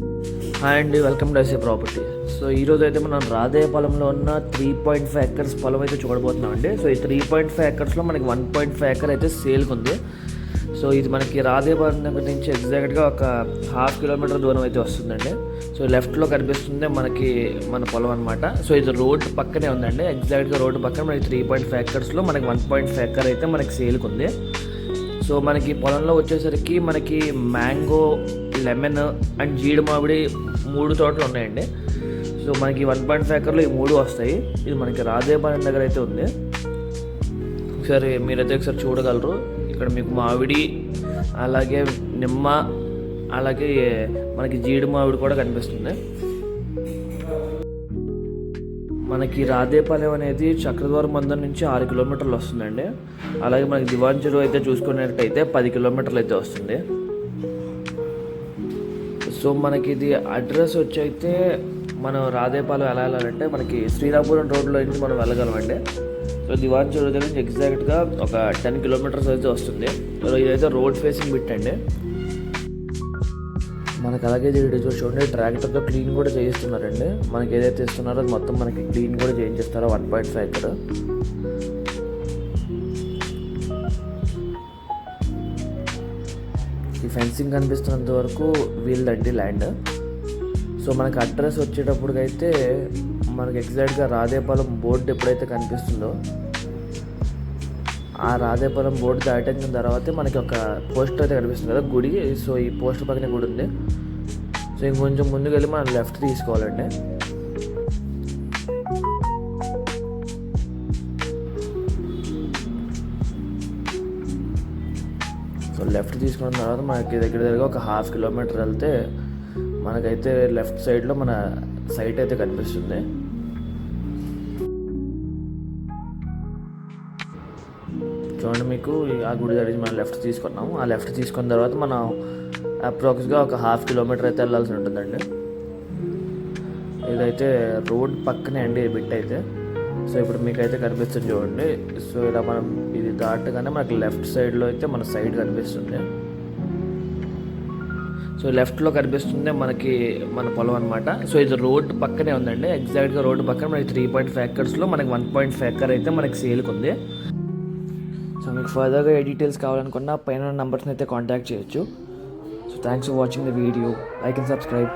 Hi అండి welcome to SA property so ఈరోజు అయితే మనం రాధే పొలంలో ఉన్న త్రీ పాయింట్ ఫైవ్ ఎకర్స్ పొలం అయితే చూడబోతున్నాం అండి. సో ఈ త్రీ పాయింట్ ఫైవ్ ఎకర్స్లో మనకి వన్ పాయింట్ ఫైవ్ ఎకర్ అయితే సేల్కి ఉంది. సో ఇది మనకి రాధే పొలం దగ్గర నుంచి ఎగ్జాక్ట్గా ఒక హాఫ్ కిలోమీటర్ దూరం అయితే వస్తుందండి. సో లెఫ్ట్లో కనిపిస్తుంది మనకి మన పొలం అనమాట సో ఇది రోడ్ పక్కనే ఉందండి. ఎగ్జాక్ట్గా రోడ్డు పక్కన మనకి త్రీ పాయింట్ ఫైవ్ ఎకర్స్లో మనకి వన్ పాయింట్ ఫైవ్ ఎకర్ అయితే మనకి సేల్కి ఉంది సో మనకి పొలంలో వచ్చేసరికి మనకి మ్యాంగో లెమన్ అండ్ జీడి మామిడి మూడు తోటలు ఉన్నాయండి. సో మనకి వన్ పాయింట్ ఫైవ్ ఎకర్లో ఈ మూడు వస్తాయి. ఇది మనకి రాజేపాలెం దగ్గర అయితే ఉంది. ఒకసారి మీరైతే ఒకసారి చూడగలరు. ఇక్కడ మీకు మామిడి అలాగే నిమ్మ అలాగే మనకి జీడి మామిడి కూడా కనిపిస్తుంది. మనకి రాధేపాలెం అనేది చక్రద్వారం మందం నుంచి ఆరు కిలోమీటర్లు వస్తుందండి. అలాగే మనకి దివాన్ చెరువు అయితే చూసుకున్నట్టయితే పది కిలోమీటర్లు అయితే వస్తుంది. సో మనకి ఇది అడ్రస్ వచ్చి అయితే మనం రాధేపాలెం ఎలా వెళ్ళాలంటే మనకి శ్రీరాపురం రోడ్లో నుంచి మనం వెళ్ళగలమండి. సో దివాన్ చెరువు దగ్గర నుంచి ఎగ్జాక్ట్గా ఒక టెన్ కిలోమీటర్స్ అయితే వస్తుంది. సో ఇదైతే రోడ్ ఫేసింగ్ బిట్ అండి. అలాగే ఇది చూడండి. ట్రాక్టర్తో క్లీన్ కూడా చేయిస్తున్నారండి. మనకి ఏదైతే ఇస్తున్నారో అది మొత్తం మనకి క్లీన్ కూడా చేయించేస్తారో వన్ పాయింట్ ఫైవ్ ఈ ఫెన్సింగ్ కనిపిస్తున్నంత వరకు వీళ్ళదండి ల్యాండ్ సో మనకి అడ్రస్ వచ్చేటప్పటికైతే మనకి ఎగ్జాక్ట్గా రాధేపాలెం బోర్డు ఎప్పుడైతే కనిపిస్తుందో ఆ రాధేపురం బోర్డు దాటిన తర్వాత మనకి ఒక పోస్టర్ అయితే కనిపిస్తుంది కదా గుడి. సో ఈ పోస్టర్ పక్కనే గుడి ఉంది. సో ఇంకొంచెం ముందుకు వెళ్ళి మనం లెఫ్ట్ తీసుకోవాలండి. లెఫ్ట్ తీసుకున్న తర్వాత మనకి దగ్గర దగ్గర ఒక హాఫ్ కిలోమీటర్ వెళ్తే మనకైతే లెఫ్ట్ సైడ్లో మన సైట్ అయితే కనిపిస్తుంది. చూడండి మీకు ఆ గుడి దగ్గర నుంచి మనం లెఫ్ట్ తీసుకున్నాము. ఆ లెఫ్ట్ తీసుకున్న తర్వాత మనం అప్రాక్స్గా ఒక హాఫ్ కిలోమీటర్ అయితే వెళ్ళాల్సి ఉంటుందండి. ఇదైతే రోడ్ పక్కనే అండి బిట్ అయితే. సో ఇప్పుడు మీకైతే కనిపిస్తుంది చూడండి. సో ఇలా మనం ఇది దాటగానే మనకి లెఫ్ట్ సైడ్లో అయితే మన సైడ్ కనిపిస్తుంది. సో లెఫ్ట్లో కనిపిస్తుంది మనకి మన పొలం అనమాట సో ఇది రోడ్ పక్కనే ఉందండి. ఎగ్జాక్ట్గా రోడ్డు పక్కన మనకి త్రీ పాయింట్ ఫైవ్ ఎకర్స్లో మనకి వన్ పాయింట్ ఫైవ్ ఎకర్ అయితే మనకి సేల్కి ఉంది సో మీకు ఫర్దర్గా ఏ డీటెయిల్స్ కావాలనుకున్నా పైన నెంబర్స్ని అయితే కాంటాక్ట్ చేయొచ్చు. So thanks for watching the video I can subscribe